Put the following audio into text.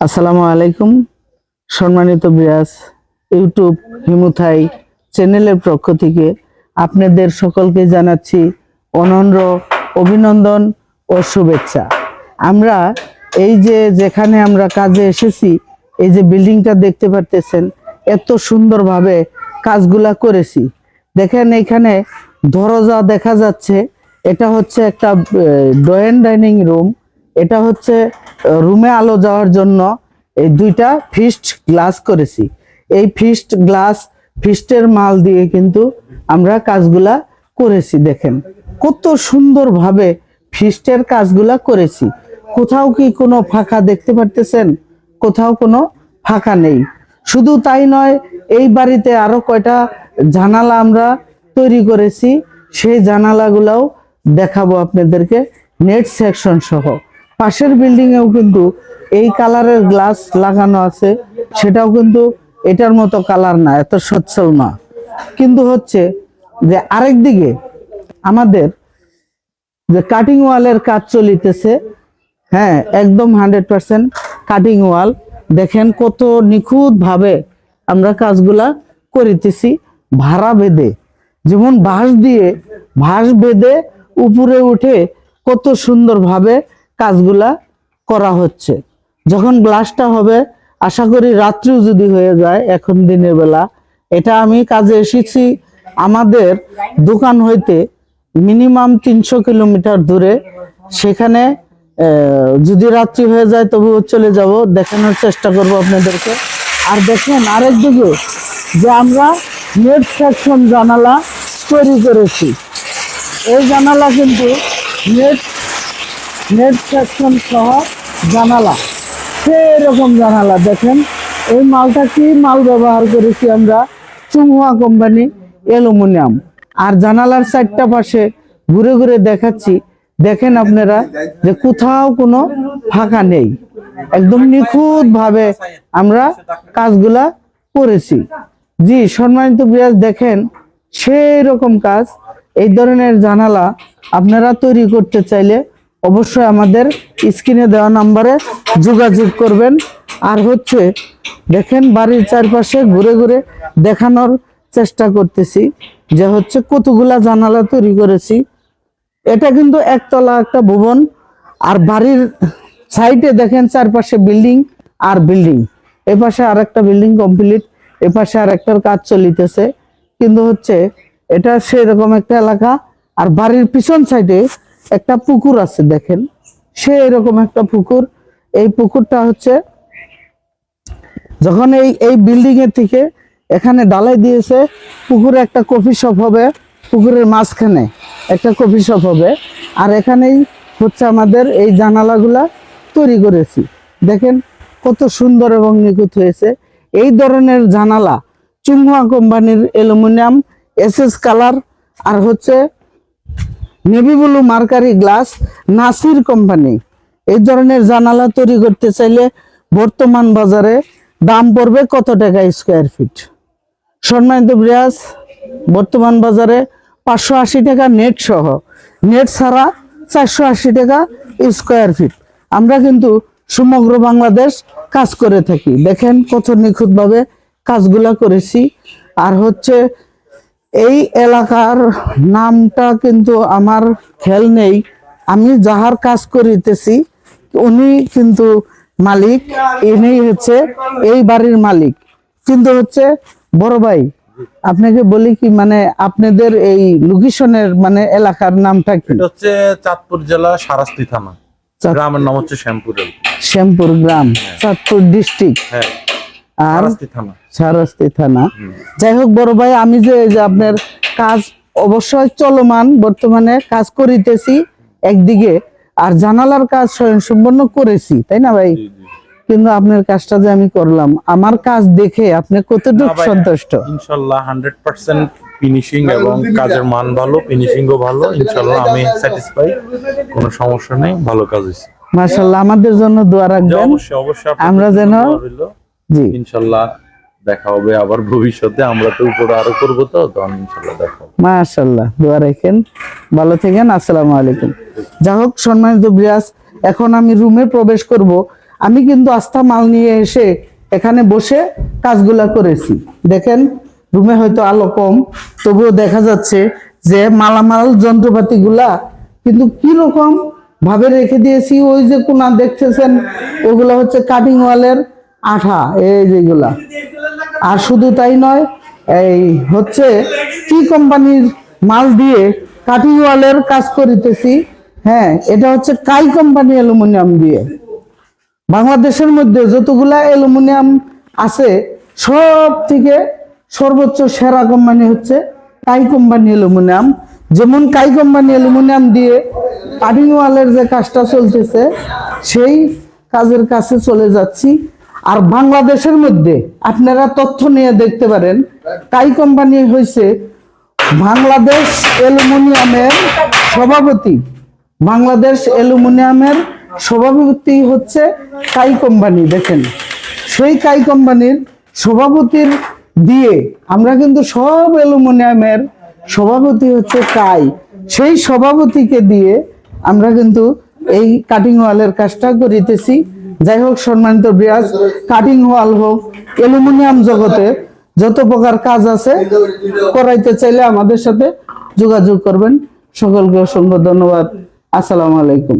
আসসালামু আলাইকুম, সম্মানিত বিয়াস ইউটিউব হিমুথাই চ্যানেলের পক্ষ থেকে আপনাদের সকলকে জানাচ্ছি অনন্র অভিনন্দন ও শুভেচ্ছা। আমরা এই যে যেখানে আমরা কাজে এসেছি, এই যে বিল্ডিংটা দেখতে পারতেছেন, এত সুন্দরভাবে কাজগুলা করেছি। দেখেন এখানে দরজা দেখা যাচ্ছে, এটা হচ্ছে একটা ডয়েন ডাইনিং রুম। এটা হচ্ছে রুমে আলো যাওয়ার জন্য এই দুইটা ফিস্ট গ্লাস করেছি। এই ফিস্ট গ্লাস, ফিস্টের মাল দিয়ে কিন্তু আমরা কাজগুলা করেছি, দেখেন। কত সুন্দরভাবে ফিস্টের কাজগুলা করেছি। কোথাও কি কোনো ফাঁকা দেখতে পারতেছেন? কোথাও কোনো ফাঁকা নেই। শুধু তাই নয়, এই বাড়িতে আরও কয়টা জানালা আমরা তৈরি করেছি, সেই জানালাগুলাও দেখাবো আপনাদেরকে, নেট সেকশন সহ। পাশের বিল্ডিং এও কিন্তু এই কালারের গ্লাস লাগানো আছে। সেটাও কিন্তু এটার মতো কালার না, এত সচ্ছল না। কিন্তু হচ্ছে যে আরেক দিকে আমাদের যে কাটিং ওয়ালের কাজ চলিতেছে হ্যাঁ একদম হান্ড্রেড পার্সেন্ট কাটিং ওয়াল দেখেন কত নিখুঁত ভাবে আমরা কাজগুলা করিতেছি ভাড়া বেঁধে। যেমন বাঁশ দিয়ে ভাঁজ বেঁধে উপরে উঠে কত সুন্দরভাবে কাজগুলা করা হচ্ছে। যখন গ্লাসটা হবে, আশা করি রাত্রিও যদি হয়ে যায়, এখন দিনের বেলা, এটা আমি কাজে এসেছি। আমাদের দোকান হইতে মিনিমাম তিনশো কিলোমিটার দূরে। সেখানে যদি রাত্রি হয়ে যায়, তবু চলে যাব। দেখানোর চেষ্টা করব আপনাদেরকে। আর দেখেন আরেক দিকে যে আমরা নেট সেকশন জানালা তৈরি করেছি। এই জানালা কিন্তু নেট নেট সেকশন সহ জানালা। সেরকম জানালা, দেখেন। এই মালটা কি মাল ব্যবহার করেছি আমরা? চুমুয়া কোম্পানি, অ্যালুমিনিয়াম। আর জানালার চারটা পাশে ঘুরে ঘুরে দেখাচ্ছি। দেখেন আপনারা যে কোথাও কোনো ফাঁকা নেই। একদম নিখুঁত ভাবে আমরা কাজগুলা করেছি। জি, সম্মানিত বিরাজ দেখেন সেই রকম কাজ। এই ধরনের জানালা আপনারা তৈরি করতে চাইলে অবশ্যই আমাদের স্ক্রিনে দেওয়া নাম্বারে যোগাযোগ করবেন। আর হচ্ছে, দেখেন বাড়ির চারপাশে ঘুরে ঘুরে দেখানোর চেষ্টা করতেছি যে হচ্ছে কতগুলা জানালা তৈরি করেছি। এটা কিন্তু একতলা একটা ভবন, আর বাড়ির সাইডে দেখেন চারপাশে বিল্ডিং আর বিল্ডিং। এ পাশে আর একটা বিল্ডিং কমপ্লিট, এ পাশে আর একটার কাজ চলিতেছে। কিন্তু হচ্ছে, এটা সেরকম একটা এলাকা, আর বাড়ির পিছন সাইডে একটা পুকুর আছে, দেখেন। সে এরকম একটা পুকুর। এই পুকুরটা হচ্ছে, যখন এই এই বিল্ডিং এর থেকে এখানে ডালাই দিয়েছে, পুকুরে একটা কফি শপ হবে, পুকুরের মাঝখানে একটা কফি শপ হবে। আর এখানেই হচ্ছে আমাদের এই জানালাগুলা তৈরি করেছি। দেখেন কত সুন্দর এবং নিখুঁত হয়েছে। এই ধরনের জানালা চুমুয়া কোম্পানির অ্যালুমিনিয়াম এস কালার, আর হচ্ছে navy blue mercury glass Nasir company. এই ধরনের জানালা তৈরি করতে চাইলে বর্তমান বাজারে দাম পড়বে কত টাকা স্কোয়ার ফিট সম্মানিত ব্রিয়াস বর্তমান বাজারে পাঁচশো আশি টাকা নেট সহ। নেট ছাড়া চারশো আশি টাকা স্কোয়ার ফিট আমরা কিন্তু সমগ্র বাংলাদেশ কাজ করে থাকি। দেখেন কত নিখুঁতভাবে কাজগুলা করেছি। আর হচ্ছে এই এলাকার নামটা কিন্তু আমার খেয়াল নেই। আমি যাহার কাজ করিতেছি উনি কিন্তু মালিক ইনি হচ্ছে এই বাড়ির মালিক। কিন্তু হচ্ছে বড় ভাই আপনাকে বলি কি মানে আপনাদের এই লোকেশনের মানে এলাকার নামটা কি? হচ্ছে চাঁদপুর জেলা সারাস্তি থানা। গ্রামের নাম হচ্ছে শ্যামপুর। শ্যামপুর গ্রাম চাঁদপুর ডিস্ট্রিক্ট হ্যাঁ। আর সারাস্তি থানা। যাই হোক বড় ভাই আমি যে আপনার কাজ অবশ্যই চলমান বর্তমানে কাজ করিতেছি একদিকে আর জানালার কাজ স্বয়ংসম্পন্ন করেছি তাই না ভাই। কিন্তু আপনার কাজটা যে আমি করলাম আমার কাজ দেখে আপনি কতটুকু সন্তুষ্ট? ইনশাল্লাহ হান্ড্রেড পার্সেন্ট ফিনিশিং এবং কাজের মান ভালো ফিনিশিংও ভালো ইনশাল্লাহ আমি স্যাটিসফাই কোনো সমস্যা নেই ভালো কাজ হয়েছে। মার্শাল্লাহ আমাদের জন্য দোয়া রাখবেন। অবশ্যই অবশ্যই আমরা যেন-। জি। ইনশাল্লাহ দেখা হবে আবার ভবিষ্যতে। আমরা তো উপরে আরও করব তো তখন ইনশাল্লাহ দেখা হবে। মাশাল্লাহ দোয়া রাখেন। ভালো থাকেন আসসালামু আলাইকুম। যা হোক সম্মানিত ব্রিয়াস এখন আমি রুমে প্রবেশ করব। আমি কিন্তু আস্থা মাল নিয়ে এসে এখানে বসে কাজগুলা করেছি। দেখেন রুমে হয়তো আলো কম তবুও দেখা যাচ্ছে যে মালামাল যন্ত্রপাতিগুলা কিন্তু কি রকম ভাবে রেখে দিয়েছি। ওই যে কোনা দেখতেছেন ওগুলা হচ্ছে কাটিং ওয়ালের আঠা, এই যেগুলা আর শুধু তাই নয়, এই হচ্ছে কি কোম্পানির মাল দিয়ে কাটিং ওয়ালের কাজ করিতেছি হ্যাঁ এটা হচ্ছে কাই কোম্পানি অ্যালুমিনিয়াম দিয়ে। বাংলাদেশের মধ্যে যতগুলা অ্যালুমিনিয়াম আছে, সব থেকে সর্বোচ্চ সেরা কোম্পানি হচ্ছে কাই কোম্পানি অ্যালুমিনিয়াম। যেমন কাই কোম্পানি অ্যালুমিনিয়াম দিয়ে কাটিং ওয়ালের যে কাজটা চলতেছে, সেই কাজের কাছে চলে যাচ্ছি। আর বাংলাদেশের মধ্যে আপনারা তথ্য নিয়ে দেখতে পারেন কাই কোম্পানি হয়েছে বাংলাদেশ অ্যালুমিনিয়ামের সভাপতি। বাংলাদেশ অ্যালুমিনিয়ামের সভাপতি হচ্ছে কাই কোম্পানি দেখেন। সেই কাই কোম্পানির সভাপতির দিয়ে আমরা কিন্তু সব অ্যালুমিনিয়ামের সভাপতি হচ্ছে কাই। সেই সভাপতিকে দিয়ে আমরা কিন্তু এই কাটিং ওয়ালের কাজটা করিতেছি। যাই হোক সম্মানিত বিরাজ কাটিং ওয়াল হোক, অ্যালুমিনিয়াম জগতে যত প্রকার কাজ আছে, করাইতে চাইলে আমাদের সাথে যোগাযোগ করবেন। সকলকে অসংখ্য ধন্যবাদ। আসসালামু আলাইকুম।